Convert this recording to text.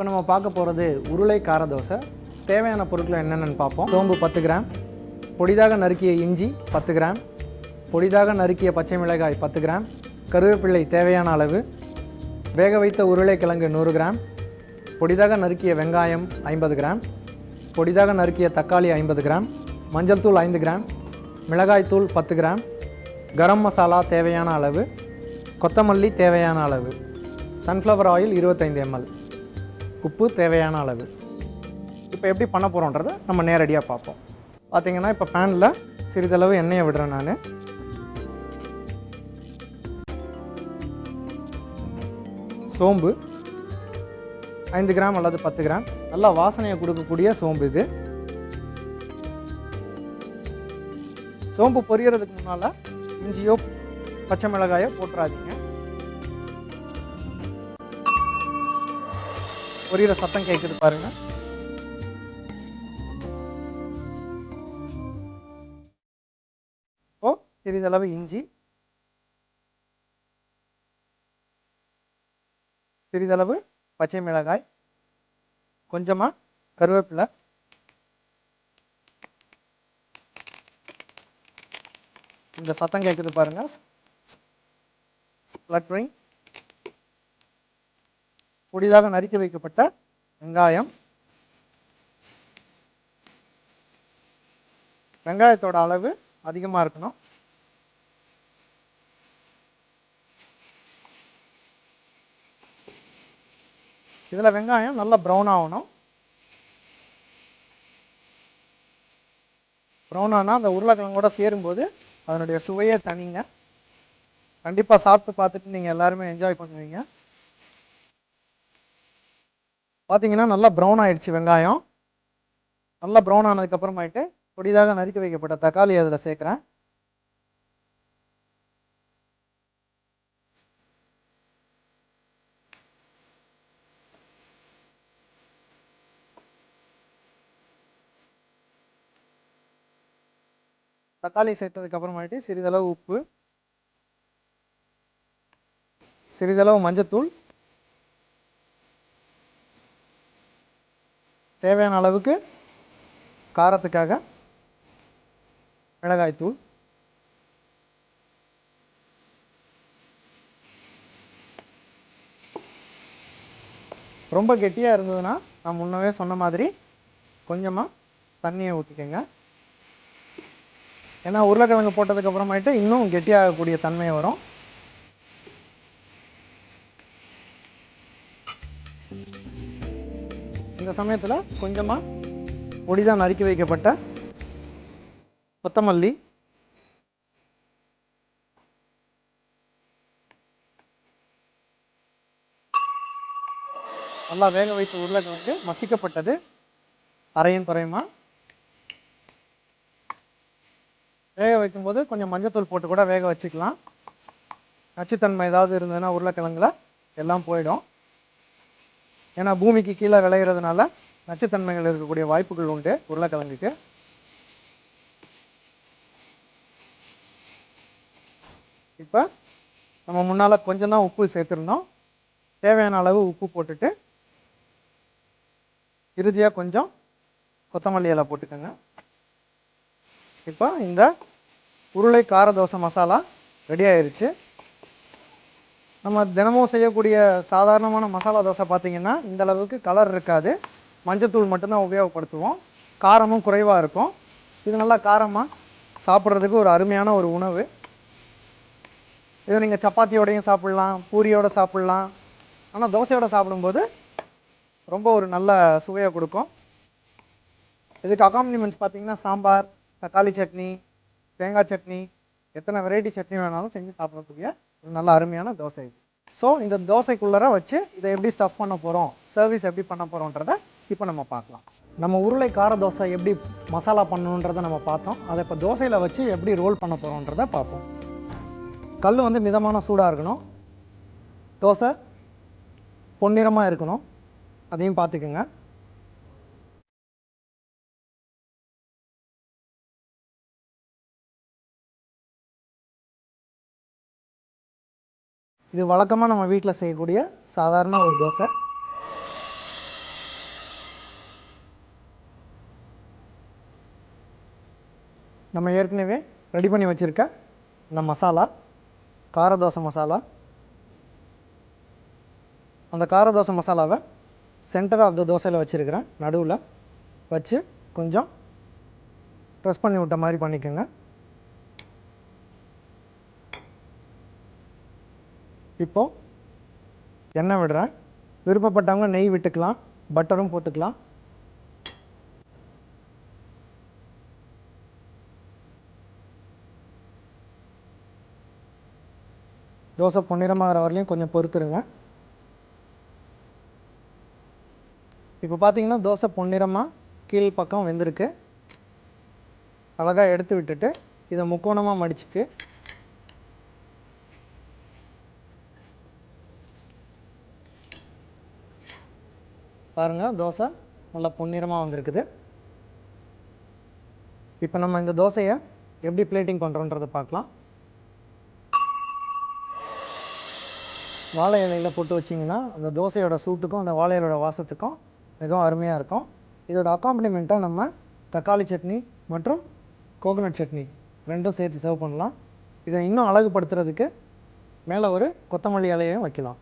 இப்போ நம்ம பார்க்க போகிறது உருளை கார தோசை. தேவையான பொருட்கள் என்னென்னு பார்ப்போம். சோம்பு பத்து கிராம் பொடிதாக நறுக்கிய இஞ்சி பத்து கிராம் பொடிதாக நறுக்கிய பச்சை மிளகாய் பத்து கிராம் கருவேப்பிள்ளை தேவையான அளவு வேக வைத்த உருளைக்கிழங்கு நூறு கிராம் பொடிதாக நறுக்கிய வெங்காயம் ஐம்பது கிராம் பொடிதாக நறுக்கிய தக்காளி ஐம்பது கிராம் மஞ்சள் தூள் ஐந்து கிராம் மிளகாய் தூள் பத்து கிராம் கரம் மசாலா தேவையான அளவு கொத்தமல்லி தேவையான அளவு சன்ஃப்ளவர் ஆயில் இருபத்தைந்து எம்எல் உப்பு தேவையான அளவு. இப்போ எப்படி பண்ண போகிறோன்றதை நம்ம நேரடியாக பார்ப்போம். பார்த்தீங்கன்னா இப்போ பேனில் சிறிதளவு எண்ணெயை விடுறேன் நான். சோம்பு. ஐந்து கிராம் அல்லது பத்து கிராம். நல்லா வாசனையை கொடுக்கக்கூடிய சோம்பு இது. சோம்பு பொரியறதுக்கு முன்னால் இஞ்சியோ பச்சை மிளகாயோ போட்டுறாதீங்க. பொரியிற சத்தம் கேட்குது பாருங்க. ஓ சிறிதளவு இஞ்சி. சிறிதளவு பச்சை மிளகாய். கொஞ்சமாக கருவேப்பிலை. இந்த சத்தம் கேட்குது பாருங்க. ஸ்ப்ளட்ரிங் பொடிதாக நறுக்கி வைக்கப்பட்ட வெங்காயம். வெங்காயத்தோட அளவு அதிகமாக இருக்கணும். இதில் வெங்காயம் நல்லா ப்ரௌன் ஆகணும். ப்ரௌன் ஆனால் அந்த உருளைக்கிழங்கோட சேரும்போது அதனுடைய சுவையே தனிங்க. கண்டிப்பாக சாப்பிட்டு பார்த்துட்டு நீங்கள் எல்லாருமே என்ஜாய் பண்ணுவீங்க. பார்த்தீங்கன்னா நல்லா ப்ரௌன் ஆயிடுச்சு வெங்காயம். நல்லா ப்ரௌன் ஆனதுக்கப்புறமாயிட்டு பொடிதாக நறுக்கி வைக்கப்பட்ட தக்காளி அதில் சேர்க்குறேன். தக்காளி சேர்த்ததுக்கப்புறமாயிட்டு சிறிதளவு உப்பு சிறிதளவு மஞ்சத்தூள் தேவையான அளவுக்கு காரத்துக்காக மிளகாய்த்தூள் ரொம்ப கெட்டியாக இருந்ததுன்னா நான் முன்னவே சொன்ன மாதிரி கொஞ்சமாக தண்ணியை ஊற்றிக்கோங்க ஏன்னா உருளைக்கிழங்கு போட்டதுக்கப்புறமாயிட்டு இன்னும் கெட்டியாகக்கூடிய தன்மை வரும். இந்த சமயத்தில் கொஞ்சமாக பொடிதான் நறுக்கி வைக்கப்பட்ட கொத்தமல்லி. நல்லா வேக வைத்த உருளைக்கிழங்கு மசிக்கப்பட்டது. அரையும் குறையுமா? வேக வைக்கும்போது கொஞ்சம் மஞ்சத்தூள் போட்டு கூட வேக வச்சுக்கலாம். நச்சுத்தன்மை ஏதாவது இருந்ததுன்னா உருளைக்கிழங்குல எல்லாம் போயிடும். ஏன்னா பூமிக்கு கீழே விளையிறதுனால நச்சுத்தன்மைகள் இருக்கக்கூடிய வாய்ப்புகள் உண்டு. உருளைக்கிழங்குக்கு. இப்போ நம்ம முன்னால் கொஞ்சம் தான் உப்பு சேர்த்துருந்தோம். தேவையான அளவு உப்பு போட்டுட்டு இறுதியாக கொஞ்சம் கொத்தமல்லி இலை போட்டுக்கோங்க. இப்போ இந்த உருளை கார தோசை மசாலா ரெடி ஆயிடுச்சு நம்ம தினமும் செய்யக்கூடிய சாதாரணமான மசாலா தோசை பார்த்திங்கன்னா இந்த அளவுக்கு கலர் இருக்காது. மஞ்சத்தூள் மட்டும்தான் உபயோகப்படுத்துவோம். காரமும் குறைவாக இருக்கும். இது நல்லா காரமாக சாப்பிட்றதுக்கு ஒரு அருமையான ஒரு உணவு. இதை நீங்கள் சப்பாத்தியோடையும் சாப்பிட்லாம் பூரியோட சாப்பிட்லாம். ஆனால் தோசையோடு சாப்பிடும்போது ரொம்ப ஒரு நல்ல சுவையை கொடுக்கும். இதுக்கு அக்காம்பனிமெண்ட்ஸ் பார்த்தீங்கன்னா சாம்பார் தக்காளி சட்னி தேங்காய் சட்னி எத்தனை வெரைட்டி சட்னி வேணாலும் செஞ்சு சாப்பிடக்கூடிய நல்ல அருமையான தோசை. இது ஸோ இந்த தோசைக்குள்ளர வச்சு இதை எப்படி ஸ்டஃப் பண்ண போகிறோம் சர்வீஸ் எப்படி பண்ண போகிறோன்றத இப்போ நம்ம பார்க்கலாம். நம்ம உருளை கார தோசை எப்படி மசாலா பண்ணணுன்றதை நம்ம பார்த்தோம். அதை இப்போ தோசையில் வச்சு எப்படி ரோல் பண்ண போகிறோன்றத பார்ப்போம். கல் வந்து மிதமான சூடாக இருக்கணும். தோசை பொன்னிறமாக இருக்கணும். அதையும் பார்த்துக்குங்க. இது வழக்கமாக நம்ம வீட்டில் செய்யக்கூடிய சாதாரண ஒரு தோசை. நம்ம ஏற்கனவே ரெடி பண்ணி வச்சுருக்க இந்த மசாலா கார தோசை மசாலா. அந்த கார தோசை மசாலாவை சென்டர் ஆஃப் த தோசையில் வச்சுருக்கிறேன். நடுவில் வச்சு கொஞ்சம் ப்ரெஸ் பண்ணி விட்ட மாதிரி பண்ணிக்கோங்க. இப்போ எண்ணெய் விடுறேன். விருப்பப்பட்டவங்க நெய் விட்டுக்கலாம் பட்டரும் போட்டுக்கலாம். தோசை பொன்னிறமாகிற வரலையும் கொஞ்சம் பொறுத்துருங்க. இப்போ பார்த்தீங்கன்னா தோசை பொன்னிறமாக கீழ் பக்கம் வெந்திருக்கு. அழகாக எடுத்து விட்டுட்டு இதை முக்கோணமாக மடிச்சுட்டு பாருங்கள் தோசை நல்லா பொன்னிறமாக வந்திருக்குது. இப்போ நம்ம இந்த தோசையை எப்படி பிளேட்டிங் பண்ணுறோன்றதை பார்க்கலாம். வாழை இலையில் போட்டு வச்சிங்கன்னா அந்த தோசையோட சூட்டுக்கும் அந்த வாழை இலையோட வாசத்துக்கும் மிகவும் அருமையாக இருக்கும். இதோட அக்காம்பிளிமெண்ட்டாக நம்ம தக்காளி சட்னி மற்றும் கோகனட் சட்னி ரெண்டும் சேர்த்து சர்வ் பண்ணலாம். இதை இன்னும் அழகுபடுத்துறதுக்கு மேலே ஒரு கொத்தமல்லி இலையையும் வைக்கலாம்.